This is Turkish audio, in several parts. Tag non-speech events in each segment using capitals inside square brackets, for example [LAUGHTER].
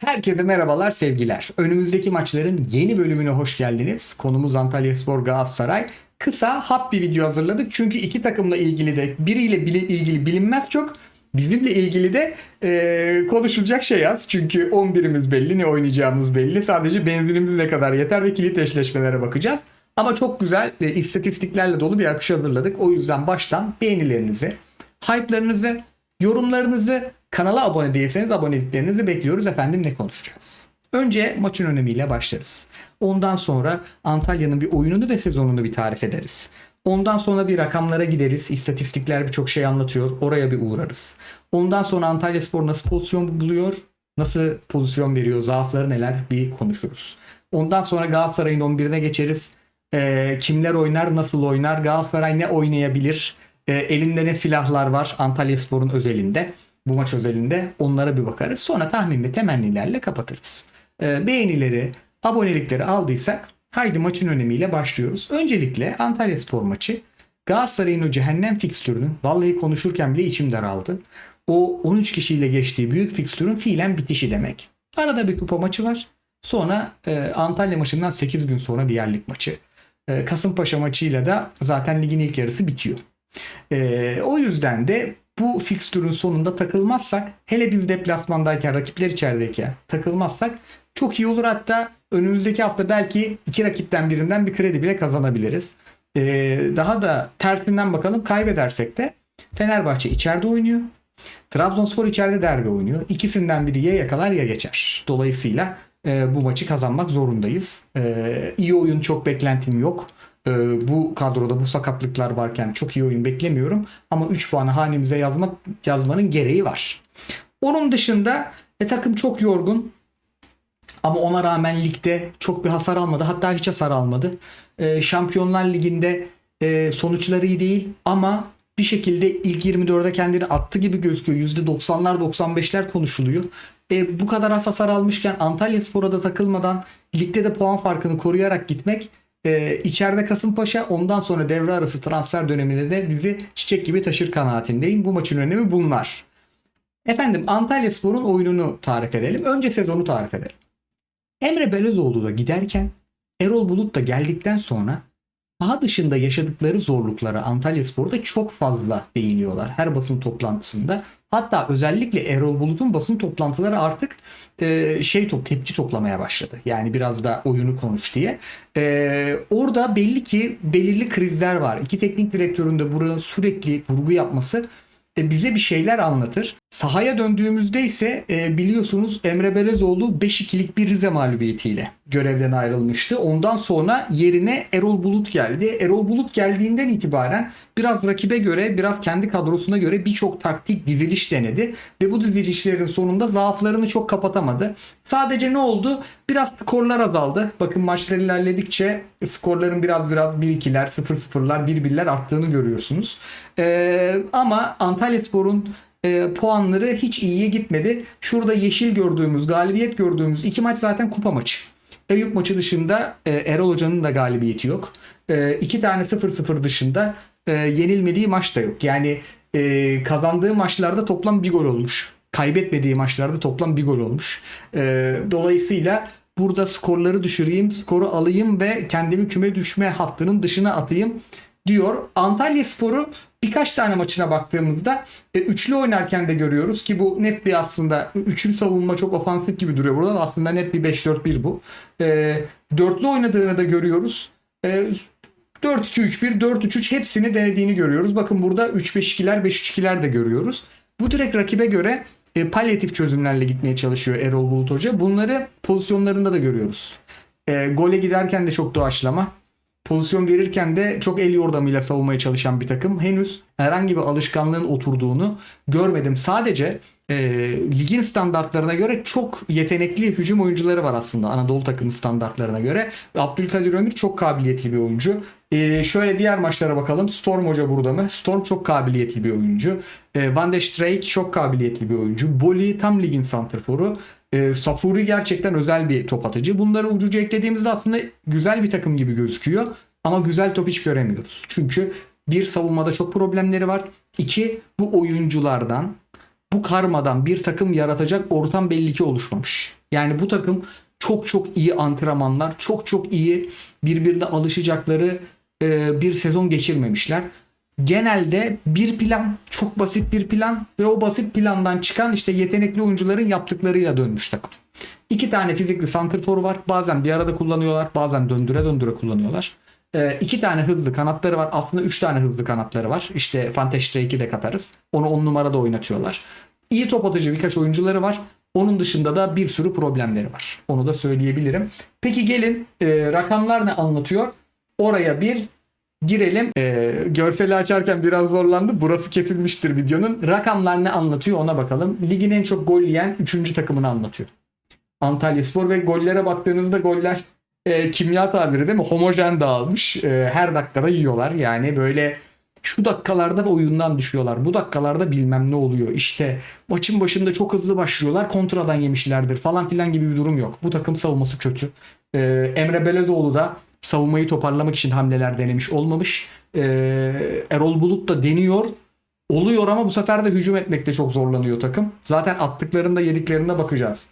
Herkese merhabalar, sevgiler. Önümüzdeki maçların yeni bölümüne hoş geldiniz. Konumuz Antalya Spor Galatasaray. Kısa, hap bir video hazırladık. Çünkü iki takımla ilgili de biriyle bili- ilgili bilinmez çok. Bizimle ilgili de eee, konuşulacak şey az. Çünkü 11'imiz belli, ne oynayacağımız belli. Sadece benzinimiz ne kadar yeter ve kilit eşleşmelere bakacağız. Ama çok güzel e, istatistiklerle dolu bir akış hazırladık. O yüzden baştan beğenilerinizi, hype'larınızı, yorumlarınızı, kanala abone değilseniz aboneliklerinizi bekliyoruz. Efendim ne konuşacağız? Önce maçın önemiyle başlarız. Ondan sonra Antalya'nın bir oyununu ve sezonunu bir tarif ederiz. Ondan sonra bir rakamlara gideriz. İstatistikler birçok şey anlatıyor. Oraya bir uğrarız. Ondan sonra Antalya Spor nasıl pozisyon buluyor? Nasıl pozisyon veriyor? Zaafları neler? Bir konuşuruz. Ondan sonra Galatasaray'ın 11'ine geçeriz. Ee, kimler oynar, nasıl oynar? Galatasaray ne oynayabilir? Ee, elinde ne silahlar var Antalya Spor'un özelinde? Bu maç özelinde onlara bir bakarız. Sonra tahmin ve temennilerle kapatırız. Ee, beğenileri, abonelikleri aldıysak haydi maçın önemiyle başlıyoruz. Öncelikle Antalya Spor maçı Galatasaray'ın o cehennem fikstürünün vallahi konuşurken bile içim daraldı. O 13 kişiyle geçtiği büyük fikstürün fiilen bitişi demek. Arada bir kupa maçı var. Sonra e, Antalya maçından 8 gün sonra diğer lig maçı. E, Kasımpaşa maçıyla da zaten ligin ilk yarısı bitiyor. E, o yüzden de bu fikstürün sonunda takılmazsak hele biz deplasmandayken rakipler içerideyken takılmazsak çok iyi olur hatta önümüzdeki hafta belki iki rakipten birinden bir kredi bile kazanabiliriz. E, daha da tersinden bakalım kaybedersek de Fenerbahçe içeride oynuyor. Trabzonspor içeride derbi oynuyor. İkisinden biri ya yakalar ya geçer. Dolayısıyla e, bu maçı kazanmak zorundayız. E, iyi oyun çok beklentim yok. E, bu kadroda bu sakatlıklar varken çok iyi oyun beklemiyorum. Ama 3 puanı hanemize yazmak yazmanın gereği var. Onun dışında e, takım çok yorgun. Ama ona rağmen ligde çok bir hasar almadı. Hatta hiç hasar almadı. E, Şampiyonlar Ligi'nde e, sonuçları iyi değil ama bir şekilde ilk 24'e kendini attı gibi gözüküyor. %90'lar 95'ler konuşuluyor. E, bu kadar hasar almışken Antalya Spor'a da takılmadan ligde de puan farkını koruyarak gitmek e, içeride Kasımpaşa ondan sonra devre arası transfer döneminde de bizi çiçek gibi taşır kanaatindeyim. Bu maçın önemi bunlar. Efendim Antalya Spor'un oyununu tarif edelim. Önce sezonu tarif edelim. Emre Belözoğlu da giderken Erol Bulut da geldikten sonra saha dışında yaşadıkları zorluklara Antalya Spor'da çok fazla değiniyorlar her basın toplantısında. Hatta özellikle Erol Bulut'un basın toplantıları artık e, şey top tepki toplamaya başladı. Yani biraz da oyunu konuş diye. E, orada belli ki belirli krizler var. İki teknik direktörün de burada sürekli vurgu yapması e, bize bir şeyler anlatır. Sahaya döndüğümüzde ise e, biliyorsunuz Emre Belezoğlu 5-2'lik bir Rize mağlubiyetiyle görevden ayrılmıştı. Ondan sonra yerine Erol Bulut geldi. Erol Bulut geldiğinden itibaren biraz rakibe göre, biraz kendi kadrosuna göre birçok taktik diziliş denedi ve bu dizilişlerin sonunda zaaflarını çok kapatamadı. Sadece ne oldu? Biraz skorlar azaldı. Bakın maçlar ilerledikçe skorların biraz biraz 1-2'ler, 0-0'lar, 1-1'ler arttığını görüyorsunuz. Ee, ama Antalya Spor'un e, puanları hiç iyiye gitmedi. Şurada yeşil gördüğümüz, galibiyet gördüğümüz iki maç zaten kupa maçı. Eyüp maçı dışında e, Erol Hoca'nın da galibiyeti yok. E, iki tane 0-0 dışında e, yenilmediği maç da yok. Yani e, kazandığı maçlarda toplam bir gol olmuş. Kaybetmediği maçlarda toplam bir gol olmuş. E, dolayısıyla burada skorları düşüreyim, skoru alayım ve kendimi küme düşme hattının dışına atayım diyor. Antalya Sporu birkaç tane maçına baktığımızda e, üçlü oynarken de görüyoruz ki bu net bir aslında üçlü savunma çok ofansif gibi duruyor burada da aslında net bir 5-4-1 bu. E, dörtlü oynadığını da görüyoruz. E, 4-2-3-1, 4-3-3 hepsini denediğini görüyoruz. Bakın burada 3-5-2'ler, 5-3-2'ler de görüyoruz. Bu direkt rakibe göre e, palyatif çözümlerle gitmeye çalışıyor Erol Bulut Hoca. Bunları pozisyonlarında da görüyoruz. E, gole giderken de çok doğaçlama pozisyon verirken de çok el yordamıyla savunmaya çalışan bir takım. Henüz herhangi bir alışkanlığın oturduğunu görmedim. Sadece e, ligin standartlarına göre çok yetenekli hücum oyuncuları var aslında Anadolu takımı standartlarına göre. Abdülkadir Ömür çok kabiliyetli bir oyuncu. E, şöyle diğer maçlara bakalım. Storm Hoca burada mı? Storm çok kabiliyetli bir oyuncu. E, Van de Streek çok kabiliyetli bir oyuncu. Boli tam ligin santrforu. E, Safuri gerçekten özel bir top atıcı. Bunları ucuca eklediğimizde aslında güzel bir takım gibi gözüküyor. Ama güzel top hiç göremiyoruz. Çünkü bir savunmada çok problemleri var. İki bu oyunculardan bu karmadan bir takım yaratacak ortam belli ki oluşmamış. Yani bu takım çok çok iyi antrenmanlar, çok çok iyi birbirine alışacakları e, bir sezon geçirmemişler. Genelde bir plan, çok basit bir plan ve o basit plandan çıkan işte yetenekli oyuncuların yaptıklarıyla dönmüş takım. İki tane fizikli santrforu var. Bazen bir arada kullanıyorlar, bazen döndüre döndüre kullanıyorlar. E, iki tane hızlı kanatları var. Aslında üç tane hızlı kanatları var. İşte Fantestrake'i de katarız. Onu on numarada oynatıyorlar. İyi top atıcı birkaç oyuncuları var. Onun dışında da bir sürü problemleri var. Onu da söyleyebilirim. Peki gelin e, rakamlar ne anlatıyor? Oraya bir girelim. E, görseli açarken biraz zorlandı. Burası kesilmiştir videonun. Rakamlar ne anlatıyor ona bakalım. Ligin en çok gol yiyen 3. takımını anlatıyor. Antalya Spor ve gollere baktığınızda goller e, kimya tabiri değil mi? Homojen dağılmış. E, her dakikada yiyorlar. Yani böyle şu dakikalarda da oyundan düşüyorlar. Bu dakikalarda bilmem ne oluyor. İşte maçın başında çok hızlı başlıyorlar. Kontradan yemişlerdir falan filan gibi bir durum yok. Bu takım savunması kötü. Ee, Emre Belezoğlu da savunmayı toparlamak için hamleler denemiş olmamış. Ee, Erol Bulut da deniyor. Oluyor ama bu sefer de hücum etmekte çok zorlanıyor takım. Zaten attıklarında yediklerine bakacağız.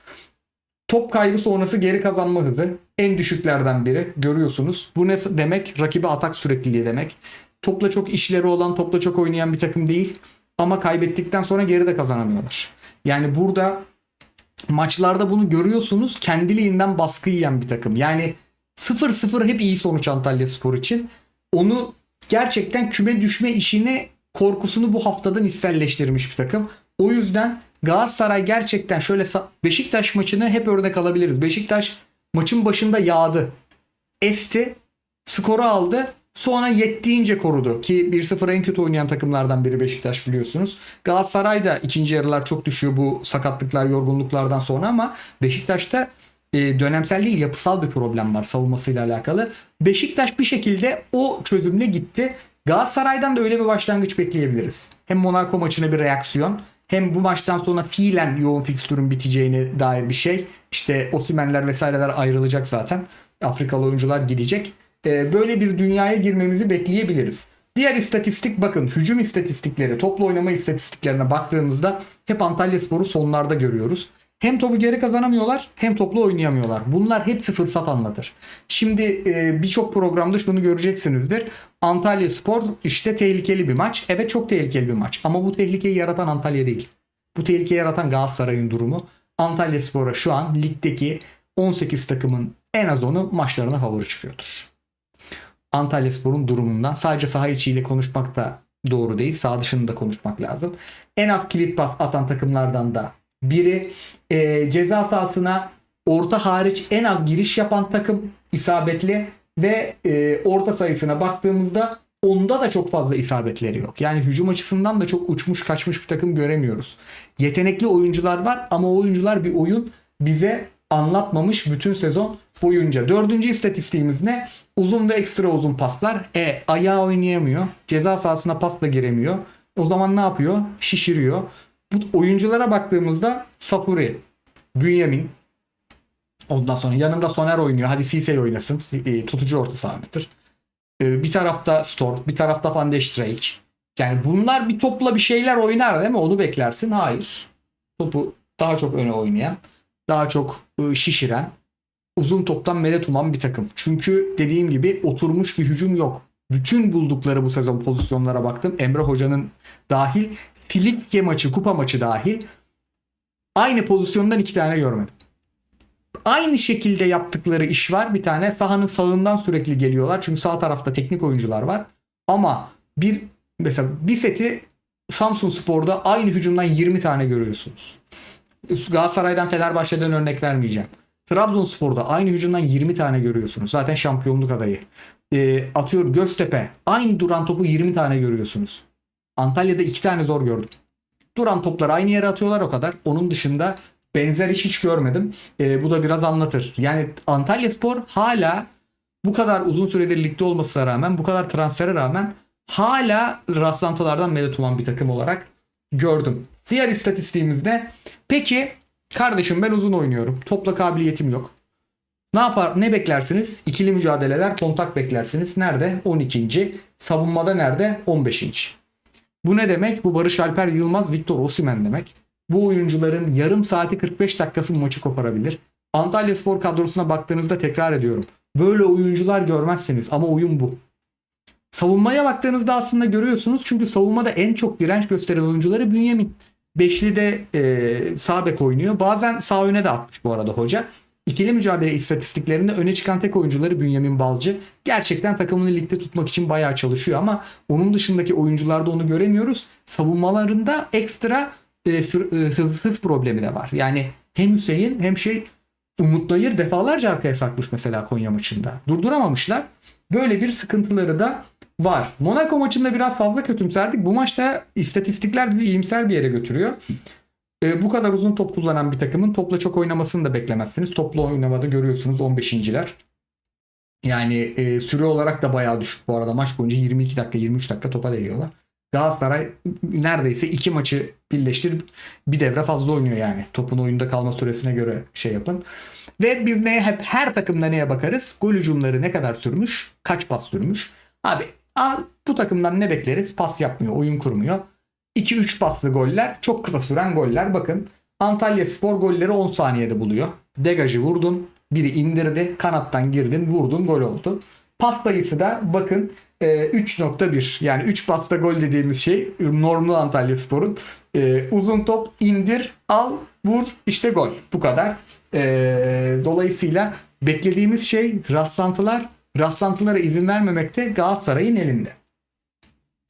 Top kaybı sonrası geri kazanma hızı en düşüklerden biri. Görüyorsunuz. Bu ne demek? Rakibe atak sürekliliği demek. Topla çok işleri olan, topla çok oynayan bir takım değil. Ama kaybettikten sonra geride kazanamıyorlar. Yani burada maçlarda bunu görüyorsunuz. Kendiliğinden baskı yiyen bir takım. Yani 0-0 hep iyi sonuç Antalya Spor için. Onu gerçekten küme düşme işini korkusunu bu haftadan içselleştirmiş bir takım. O yüzden Galatasaray gerçekten şöyle Beşiktaş maçını hep örnek alabiliriz. Beşiktaş maçın başında yağdı. Esti. Skoru aldı. Sonra yettiğince korudu ki 1-0 en kötü oynayan takımlardan biri Beşiktaş biliyorsunuz. Galatasaray da ikinci yarılar çok düşüyor bu sakatlıklar, yorgunluklardan sonra ama Beşiktaş'ta e, dönemsel değil yapısal bir problem var savunmasıyla alakalı. Beşiktaş bir şekilde o çözümle gitti. Galatasaray'dan da öyle bir başlangıç bekleyebiliriz. Hem Monaco maçına bir reaksiyon hem bu maçtan sonra fiilen yoğun fikstürün biteceğine dair bir şey. İşte Osimenler vesaireler ayrılacak zaten. Afrikalı oyuncular gidecek. Ee, böyle bir dünyaya girmemizi bekleyebiliriz. Diğer istatistik bakın hücum istatistikleri, toplu oynama istatistiklerine baktığımızda hep Antalya Spor'u sonlarda görüyoruz. Hem topu geri kazanamıyorlar hem toplu oynayamıyorlar. Bunlar hepsi fırsat anlatır. Şimdi e, birçok programda şunu göreceksinizdir. Antalya Spor işte tehlikeli bir maç. Evet çok tehlikeli bir maç. Ama bu tehlikeyi yaratan Antalya değil. Bu tehlikeyi yaratan Galatasaray'ın durumu. Antalya Spor'a şu an ligdeki 18 takımın en az onu maçlarına favori çıkıyordur. Antalya Spor'un durumundan sadece saha içiyle konuşmak da doğru değil. Saha dışında da konuşmak lazım. En az kilit pas atan takımlardan da biri e, ceza sahasına orta hariç en az giriş yapan takım isabetli ve e, orta sayısına baktığımızda onda da çok fazla isabetleri yok. Yani hücum açısından da çok uçmuş kaçmış bir takım göremiyoruz. Yetenekli oyuncular var ama oyuncular bir oyun bize anlatmamış bütün sezon boyunca. Dördüncü istatistiğimiz ne? Uzun ve ekstra uzun paslar. E ayağı oynayamıyor. Ceza sahasına pasla giremiyor. O zaman ne yapıyor? Şişiriyor. Bu oyunculara baktığımızda Safuri, Bünyamin, ondan sonra yanında Soner oynuyor. Hadi Sisey oynasın. E, tutucu orta sahabedir. E, bir tarafta Storm, bir tarafta Van de Streek. Yani bunlar bir topla bir şeyler oynar değil mi? Onu beklersin. Hayır. Topu daha çok öne oynayan, daha çok ıı, şişiren, uzun toptan medet uman bir takım. Çünkü dediğim gibi oturmuş bir hücum yok. Bütün buldukları bu sezon pozisyonlara baktım. Emre Hoca'nın dahil, Filipke maçı, kupa maçı dahil aynı pozisyondan iki tane görmedim. Aynı şekilde yaptıkları iş var. Bir tane sahanın sağından sürekli geliyorlar. Çünkü sağ tarafta teknik oyuncular var. Ama bir mesela bir seti Samsun Spor'da aynı hücumdan 20 tane görüyorsunuz. Galatasaray'dan Fenerbahçe'den örnek vermeyeceğim. Trabzonspor'da aynı hücumdan 20 tane görüyorsunuz. Zaten şampiyonluk adayı. E, atıyor Göztepe. Aynı duran topu 20 tane görüyorsunuz. Antalya'da 2 tane zor gördüm. Duran topları aynı yere atıyorlar o kadar. Onun dışında benzer iş hiç görmedim. E, bu da biraz anlatır. Yani Antalya Spor hala bu kadar uzun süredir ligde olmasına rağmen, bu kadar transfere rağmen hala rastlantılardan medet uman bir takım olarak gördüm. Diğer istatistiğimizde peki kardeşim ben uzun oynuyorum. Topla kabiliyetim yok. Ne yapar? Ne beklersiniz? İkili mücadeleler, kontak beklersiniz. Nerede? 12. Savunmada nerede? 15. Bu ne demek? Bu Barış Alper Yılmaz, Victor Osimhen demek. bu oyuncuların yarım saati 45 dakikası maçı koparabilir. Antalya Spor kadrosuna baktığınızda tekrar ediyorum. Böyle oyuncular görmezseniz ama oyun bu. Savunmaya baktığınızda aslında görüyorsunuz. Çünkü savunmada en çok direnç gösteren oyuncuları Bünyamin. Beşli de e, sağ bek oynuyor. Bazen sağ öne de atmış bu arada hoca. İkili mücadele istatistiklerinde öne çıkan tek oyuncuları Bünyamin Balcı. Gerçekten takımını ligde tutmak için bayağı çalışıyor ama onun dışındaki oyuncularda onu göremiyoruz. Savunmalarında ekstra e, sür- e, hız, hız problemi de var. Yani hem Hüseyin hem şey Umut Nayır defalarca arkaya sarkmış mesela Konya maçında. Durduramamışlar. Böyle bir sıkıntıları da var. Monaco maçında biraz fazla kötümserdik. Bu maçta istatistikler bizi iyimser bir yere götürüyor. E, bu kadar uzun top kullanan bir takımın topla çok oynamasını da beklemezsiniz. Topla oynamada görüyorsunuz 15.ler. Yani e, süre olarak da bayağı düşük bu arada. Maç boyunca 22 dakika 23 dakika topa değiyorlar. Galatasaray neredeyse iki maçı birleştirip bir devre fazla oynuyor yani. Topun oyunda kalma süresine göre şey yapın. Ve biz neye hep her takımda neye bakarız? Gol hücumları ne kadar sürmüş? Kaç pas sürmüş? Abi bu takımdan ne bekleriz? Pas yapmıyor, oyun kurmuyor. 2-3 paslı goller, çok kısa süren goller. Bakın Antalya Spor golleri 10 saniyede buluyor. Degajı vurdun, biri indirdi, kanattan girdin, vurdun, gol oldu. Pas sayısı da bakın e, 3.1 yani 3 pasta gol dediğimiz şey normlu Antalya Spor'un. E, uzun top indir, al, vur işte gol. Bu kadar. E, dolayısıyla beklediğimiz şey rastlantılar. Rastlantılara izin vermemekte Galatasaray'ın elinde.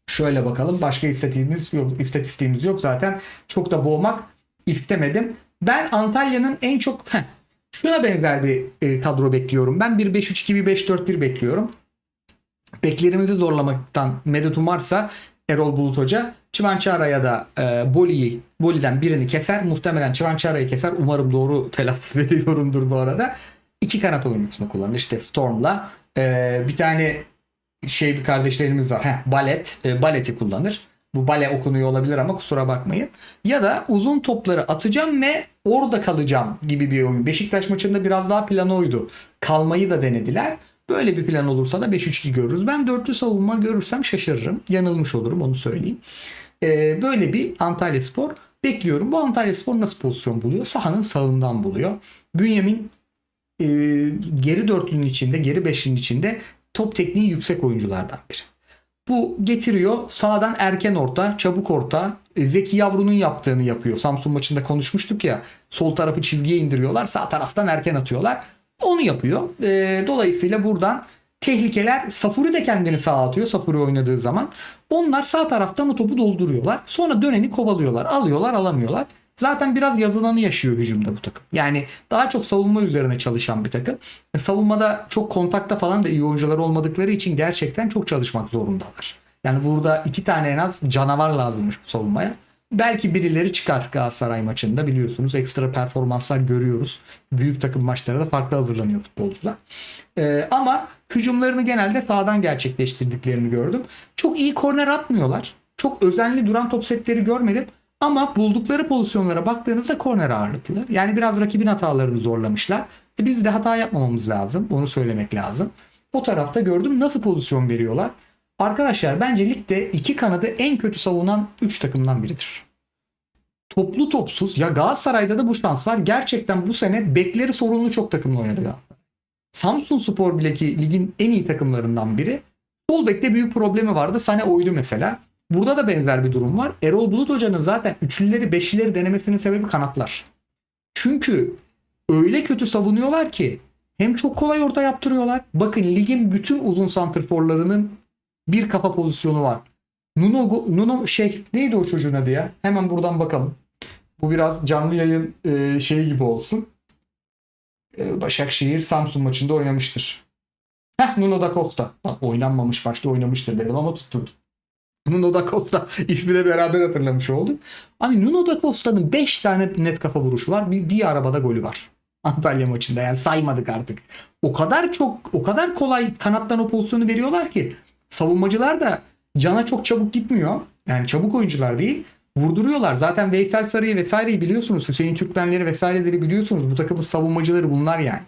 Şöyle bakalım. Başka istatistiğimiz yok, istatistiğimiz yok zaten. Çok da boğmak istemedim. Ben Antalya'nın en çok heh, şuna benzer bir e, kadro bekliyorum. Ben bir 5-3-2 bir 5-4-1 bekliyorum. Beklerimizi zorlamaktan medet umarsa Erol Bulut Hoca Çivançara'ya da e, Boli'yi Boli'den birini keser. Muhtemelen Çivançara'yı keser. Umarım doğru [LAUGHS] telaffuz ediyorumdur bu arada. İki kanat oyuncusunu kullanır. İşte Storm'la e, bir tane şey bir kardeşlerimiz var. Heh, balet. E, baleti kullanır. Bu bale okunuyor olabilir ama kusura bakmayın. Ya da uzun topları atacağım ve orada kalacağım gibi bir oyun. Beşiktaş maçında biraz daha plan oydu. Kalmayı da denediler. Böyle bir plan olursa da 5-3-2 görürüz. Ben dörtlü savunma görürsem şaşırırım. Yanılmış olurum onu söyleyeyim. Ee, böyle bir Antalya Spor bekliyorum. Bu Antalya Spor nasıl pozisyon buluyor? Sahanın sağından buluyor. Bünyamin e, geri dörtlünün içinde, geri beşlinin içinde top tekniği yüksek oyunculardan biri. Bu getiriyor sağdan erken orta, çabuk orta. E, Zeki Yavru'nun yaptığını yapıyor. Samsun maçında konuşmuştuk ya. Sol tarafı çizgiye indiriyorlar. Sağ taraftan erken atıyorlar. Onu yapıyor. E, dolayısıyla buradan tehlikeler Safuri de kendini sağa atıyor. Safuri oynadığı zaman. Onlar sağ taraftan o topu dolduruyorlar. Sonra döneni kovalıyorlar. Alıyorlar alamıyorlar. Zaten biraz yazılanı yaşıyor hücumda bu takım. Yani daha çok savunma üzerine çalışan bir takım. E, savunmada çok kontakta falan da iyi oyuncular olmadıkları için gerçekten çok çalışmak zorundalar. Yani burada iki tane en az canavar lazımmış bu savunmaya. Belki birileri çıkar Galatasaray maçında biliyorsunuz. Ekstra performanslar görüyoruz. Büyük takım maçlara da farklı hazırlanıyor futbolcular. Ee, ama hücumlarını genelde sağdan gerçekleştirdiklerini gördüm. Çok iyi korner atmıyorlar. Çok özenli duran top setleri görmedim. Ama buldukları pozisyonlara baktığınızda korner ağırlıklı. Yani biraz rakibin hatalarını zorlamışlar. E biz de hata yapmamamız lazım. Onu söylemek lazım. O tarafta gördüm nasıl pozisyon veriyorlar. Arkadaşlar bence ligde iki kanadı en kötü savunan 3 takımdan biridir. Toplu topsuz. Ya Galatasaray'da da bu şans var. Gerçekten bu sene bekleri sorunlu çok takımla oynadı Galatasaray. Samsun Spor bile ki ligin en iyi takımlarından biri. Sol bekte büyük problemi vardı. Sane oydu mesela. Burada da benzer bir durum var. Erol Bulut Hoca'nın zaten üçlüleri beşlileri denemesinin sebebi kanatlar. Çünkü öyle kötü savunuyorlar ki hem çok kolay orta yaptırıyorlar. Bakın ligin bütün uzun santrforlarının bir kafa pozisyonu var. Nuno, Nuno şey neydi o çocuğun adı ya? Hemen buradan bakalım. Bu biraz canlı yayın e, şeyi gibi olsun. E, Başakşehir Samsun maçında oynamıştır. Heh Nuno da Costa. Lan oynanmamış maçta oynamıştır dedim ama tutturdum. Nuno da Costa [LAUGHS] ismiyle beraber hatırlamış olduk. Abi Nuno da Costa'nın 5 tane net kafa vuruşu var. Bir, bir arabada golü var. [LAUGHS] Antalya maçında yani saymadık artık. O kadar çok o kadar kolay kanattan o pozisyonu veriyorlar ki savunmacılar da cana çok çabuk gitmiyor. Yani çabuk oyuncular değil. Vurduruyorlar. Zaten Veysel Sarı'yı vesaireyi biliyorsunuz. Hüseyin Türkmenleri vesaireleri biliyorsunuz. Bu takımın savunmacıları bunlar yani.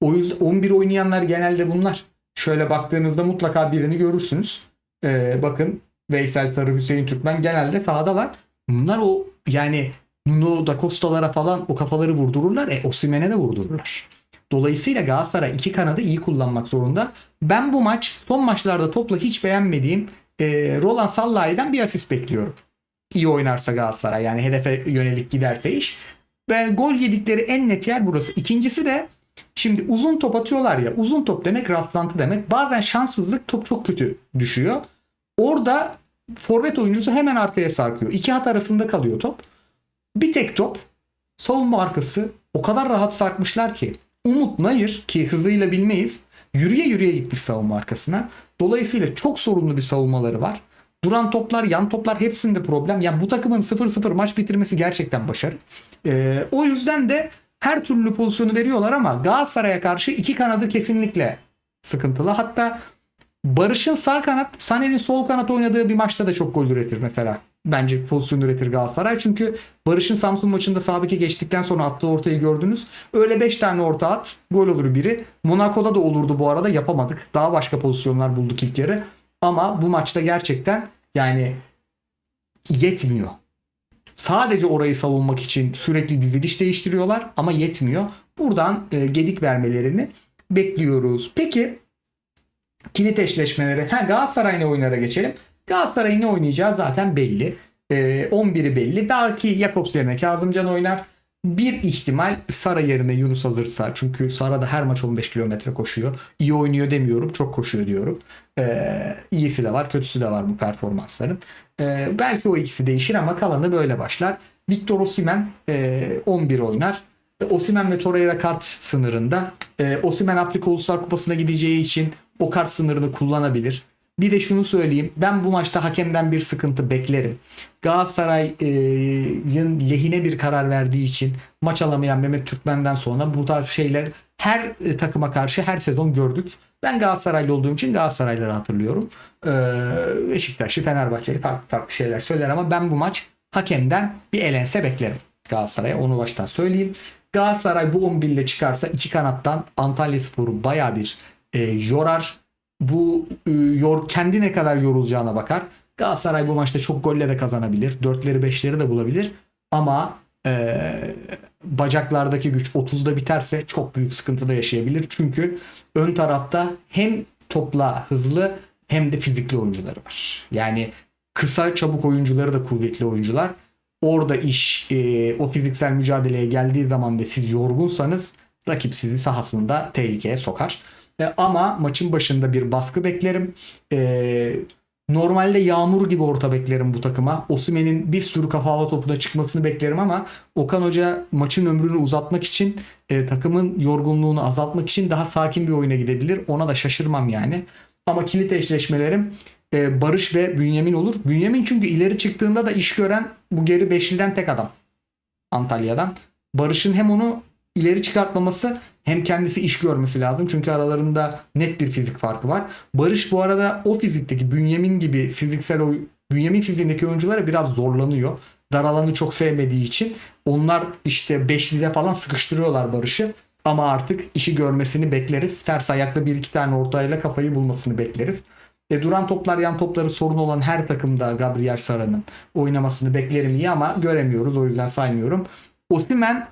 O yüzden 11 oynayanlar genelde bunlar. Şöyle baktığınızda mutlaka birini görürsünüz. Ee, bakın Veysel Sarı, Hüseyin Türkmen genelde sahadalar. Bunlar o yani Nuno da Costa'lara falan o kafaları vurdururlar. E Osimhen'e de vurdururlar. Dolayısıyla Galatasaray iki kanadı iyi kullanmak zorunda. Ben bu maç son maçlarda topla hiç beğenmediğim e, Roland Sallai'den bir asist bekliyorum. İyi oynarsa Galatasaray yani hedefe yönelik giderse iş. Ve gol yedikleri en net yer burası. İkincisi de şimdi uzun top atıyorlar ya. Uzun top demek rastlantı demek. Bazen şanssızlık top çok kötü düşüyor. Orada forvet oyuncusu hemen arkaya sarkıyor. İki hat arasında kalıyor top. Bir tek top savunma arkası o kadar rahat sarkmışlar ki Umut Nayır ki hızıyla bilmeyiz yürüye yürüye gitmiş savunma arkasına. Dolayısıyla çok sorunlu bir savunmaları var. Duran toplar, yan toplar hepsinde problem. Yani bu takımın 0-0 maç bitirmesi gerçekten başarı. Ee, o yüzden de her türlü pozisyonu veriyorlar ama Galatasaray'a karşı iki kanadı kesinlikle sıkıntılı. Hatta Barış'ın sağ kanat, Sané'nin sol kanat oynadığı bir maçta da çok gol üretir mesela. Bence pozisyon üretir Galatasaray. Çünkü Barış'ın Samsun maçında sabiki geçtikten sonra attığı ortayı gördünüz. Öyle 5 tane orta at. Gol olur biri. Monaco'da da olurdu bu arada. Yapamadık. Daha başka pozisyonlar bulduk ilk yarı. Ama bu maçta gerçekten yani yetmiyor. Sadece orayı savunmak için sürekli diziliş değiştiriyorlar ama yetmiyor. Buradan e, gedik vermelerini bekliyoruz. Peki kilit eşleşmeleri. Ha Galatasaray ne oynara geçelim. Galatasaray'ın ne oynayacağı zaten belli. Ee, 11'i belli. Belki Jakobs yerine Kazımcan oynar. Bir ihtimal Sara yerine Yunus hazırsa. Çünkü Sara da her maç 15 kilometre koşuyor. İyi oynuyor demiyorum. Çok koşuyor diyorum. Ee, iyisi de var. Kötüsü de var bu performansların. Ee, belki o ikisi değişir ama kalanı böyle başlar. Victor Osimhen e, 11 oynar. Osimhen ve Torreira kart sınırında. E, Osimhen Afrika Uluslar Kupası'na gideceği için o kart sınırını kullanabilir. Bir de şunu söyleyeyim. Ben bu maçta hakemden bir sıkıntı beklerim. Galatasaray'ın lehine bir karar verdiği için maç alamayan Mehmet Türkmen'den sonra bu tarz şeyler her e, takıma karşı her sezon gördük. Ben Galatasaraylı olduğum için Galatasaraylıları hatırlıyorum. Ee, Beşiktaşlı, Fenerbahçeli farklı farklı şeyler söyler ama ben bu maç hakemden bir elense beklerim Galatasaray'a. Onu baştan söyleyeyim. Galatasaray bu 11 ile çıkarsa iki kanattan Antalya Sporu baya bir e, yorar. Bu e, yor, kendi ne kadar yorulacağına bakar. Galatasaray bu maçta çok golle de kazanabilir. Dörtleri beşleri de bulabilir. Ama e, bacaklardaki güç 30'da biterse çok büyük sıkıntı da yaşayabilir. Çünkü ön tarafta hem topla hızlı hem de fizikli oyuncuları var. Yani kısa çabuk oyuncuları da kuvvetli oyuncular. Orada iş e, o fiziksel mücadeleye geldiği zaman ve siz yorgunsanız rakip sizi sahasında tehlikeye sokar. E, ama maçın başında bir baskı beklerim. E, normalde yağmur gibi orta beklerim bu takıma. Osimhen'in bir sürü kafa hava topuna çıkmasını beklerim ama Okan Hoca maçın ömrünü uzatmak için e, takımın yorgunluğunu azaltmak için daha sakin bir oyuna gidebilir. Ona da şaşırmam yani. Ama kilit eşleşmelerim e, Barış ve Bünyamin olur. Bünyamin çünkü ileri çıktığında da iş gören bu geri beşliden tek adam. Antalya'dan. Barış'ın hem onu ileri çıkartmaması hem kendisi iş görmesi lazım. Çünkü aralarında net bir fizik farkı var. Barış bu arada o fizikteki Bünyamin gibi fiziksel oy Bünyamin fiziğindeki oyunculara biraz zorlanıyor. Dar alanı çok sevmediği için onlar işte beşlide falan sıkıştırıyorlar Barış'ı. Ama artık işi görmesini bekleriz. Ters ayakta bir iki tane ortayla kafayı bulmasını bekleriz. E, duran toplar yan topları sorun olan her takımda Gabriel Sara'nın oynamasını beklerim iyi ama göremiyoruz. O yüzden saymıyorum. Osimhen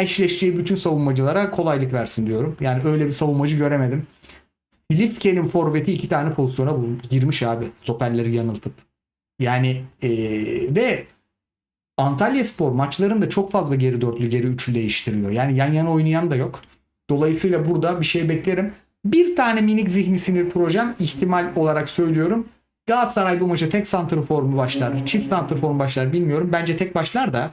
eşleşeceği bütün savunmacılara kolaylık versin diyorum. Yani öyle bir savunmacı göremedim. Lifke'nin forveti iki tane pozisyona girmiş abi. Stoperleri yanıltıp. Yani e, ve Antalya Spor maçlarında çok fazla geri dörtlü geri üçlü değiştiriyor. Yani yan yana oynayan da yok. Dolayısıyla burada bir şey beklerim. Bir tane minik zihni sinir projem ihtimal olarak söylüyorum. Galatasaray bu maça tek santrfor mu başlar, çift santrfor mu başlar bilmiyorum. Bence tek başlar da.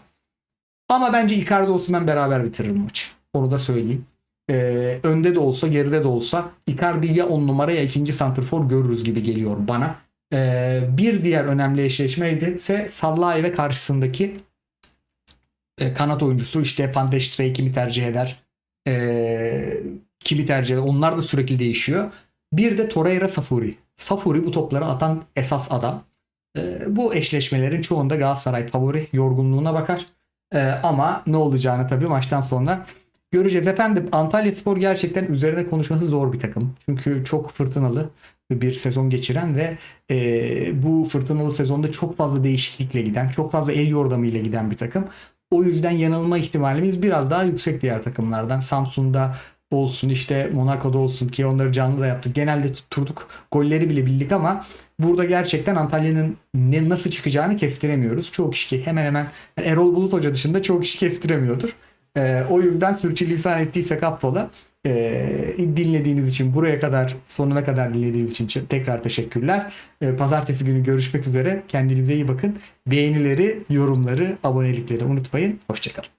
Ama bence Icardi Osimhen beraber bitirir maçı. Onu da söyleyeyim. Ee, önde de olsa geride de olsa Icardi ya 10 numara ya ikinci santrfor görürüz gibi geliyor bana. Ee, bir diğer önemli eşleşme ise Sallai ve karşısındaki e, kanat oyuncusu işte Van de Streek kimi tercih eder? Ee, kimi tercih eder? Onlar da sürekli değişiyor. Bir de Torreira Safuri. Safuri bu topları atan esas adam. Ee, bu eşleşmelerin çoğunda Galatasaray favori yorgunluğuna bakar. Ee, ama ne olacağını tabii maçtan sonra göreceğiz. Efendim Antalya Spor gerçekten üzerine konuşması zor bir takım. Çünkü çok fırtınalı. bir sezon geçiren ve e, bu fırtınalı sezonda çok fazla değişiklikle giden, çok fazla el yordamıyla giden bir takım. O yüzden yanılma ihtimalimiz biraz daha yüksek diğer takımlardan. Samsun'da olsun işte Monaco'da olsun ki onları canlı da yaptık. Genelde tutturduk. Golleri bile bildik ama burada gerçekten Antalya'nın ne nasıl çıkacağını kestiremiyoruz. Çoğu kişi hemen hemen Erol Bulut Hoca dışında çoğu kişi kestiremiyordur. Ee, o yüzden sürçülisan ettiysek affola. Ee, dinlediğiniz için buraya kadar sonuna kadar dinlediğiniz için tekrar teşekkürler. Ee, pazartesi günü görüşmek üzere. Kendinize iyi bakın. Beğenileri, yorumları, abonelikleri unutmayın. Hoşçakalın.